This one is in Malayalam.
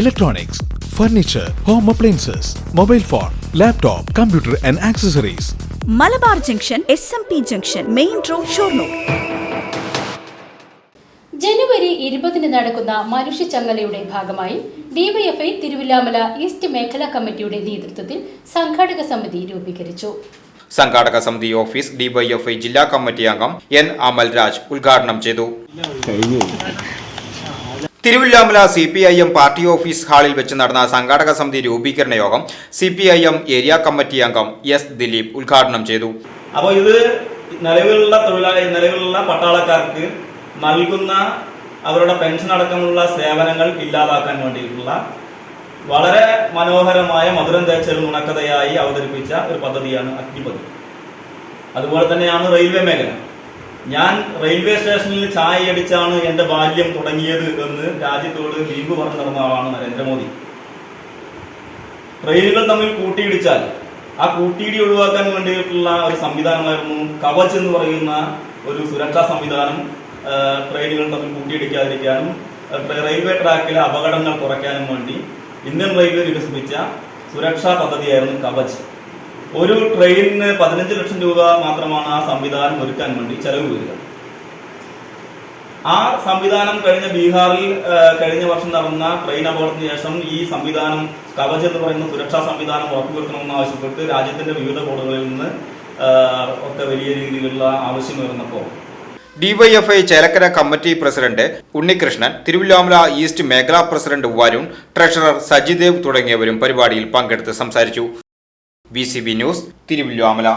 electronics, furniture home appliances mobile phone laptop computer and accessories Malabar junction S M P junction main road Shoranur. ജനുവരി ഇരുപതിന് നടക്കുന്ന മനുഷ്യചങ്ങലയുടെ ഭാഗമായി ഡിവൈഎഫ്ഐ തിരുവില്ലാമല ഈസ്റ്റ് മേഖലാ കമ്മിറ്റിയുടെ നേതൃത്വത്തിൽ സംഘാടക സമിതി രൂപീകരിച്ചു. സംഘാടക സമിതി ഓഫീസ് ഡിവൈഎഫ്ഐ ജില്ലാ കമ്മിറ്റി അംഗം എൻ അമൽരാജ് ഉദ്ഘാടനം ചെയ്തു. Thiruvilwamala C P I M party office ഹാളിൽ വെച്ച് നടന്ന സംഘാടക സമിതി രൂപീകരണ യോഗം C P I M area committee അംഗം എസ് ദിലീപ് ഉദ്ഘാടനം ചെയ്തു. അപ്പോൾ ഇത് നിലവിലുള്ള തൊഴിലാളി നിലവിലുള്ള പട്ടാളക്കാർക്ക് നൽകുന്ന അവരുടെ പെൻഷൻ അടക്കമുള്ള സേവനങ്ങൾ ഇല്ലാതാക്കാൻ വേണ്ടിയിട്ടുള്ള വളരെ മനോഹരമായ മധുരം തേച്ചൊരു നുണക്കഥയായി അവതരിപ്പിച്ച ഒരു പദ്ധതിയാണ് അഗ്നിപദ്ധതി അതുപോലെ തന്നെയാണ് റെയിൽവേ മേഖല. ഞാൻ റെയിൽവേ സ്റ്റേഷനിൽ ചായ അടിച്ചാണ് എന്റെ ബാല്യം തുടങ്ങിയത് എന്ന് രാജ്യത്തോട് വീമ്പ് പറഞ്ഞു നടന്ന ആളാണ് നരേന്ദ്രമോദി. ട്രെയിനുകൾ തമ്മിൽ കൂട്ടിയിടിച്ചാൽ ആ കൂട്ടിയിടി ഒഴിവാക്കാൻ വേണ്ടിയിട്ടുള്ള ഒരു സംവിധാനമായിരുന്നു കവച് എന്ന് പറയുന്ന ഒരു സുരക്ഷാ സംവിധാനം ട്രെയിനുകൾ തമ്മിൽ കൂട്ടിയിടിക്കാതിരിക്കാനും റെയിൽവേ ട്രാക്കിലെ അപകടങ്ങൾ കുറയ്ക്കാനും വേണ്ടി ഇന്ത്യൻ റെയിൽവേ വികസിപ്പിച്ച സുരക്ഷാ പദ്ധതിയായിരുന്നു കവച്. ഒരു ട്രെയിനിന് പതിനഞ്ച് ലക്ഷം രൂപ മാത്രമാണ് ആ സംവിധാനം ഒരുക്കാൻ വേണ്ടി ചെലവ് വരിക. ആ സംവിധാനം കഴിഞ്ഞ ബീഹാറിൽ കഴിഞ്ഞ വർഷം നടന്ന ട്രെയിൻ അപകടത്തിന് ശേഷം ഈ സംവിധാനം കവച് എന്ന് പറയുന്ന സുരക്ഷാ സംവിധാനം ഉറപ്പുവരുത്തണമെന്ന് ആവശ്യപ്പെട്ട് രാജ്യത്തിന്റെ വിവിധ ബോർഡുകളിൽ നിന്ന് ഒക്കെ വലിയ രീതിയിലുള്ള ആവശ്യം ഉയർന്നപ്പോൾ DYFI Chelakkara committee president Unnikrishnan Thiruvilwamala east മേഖലാ പ്രസിഡന്റ് വരുൺ ട്രഷറർ സജിദേവ് തുടങ്ങിയവരും പരിപാടിയിൽ പങ്കെടുത്ത് സംസാരിച്ചു. B news Thiruvilwamala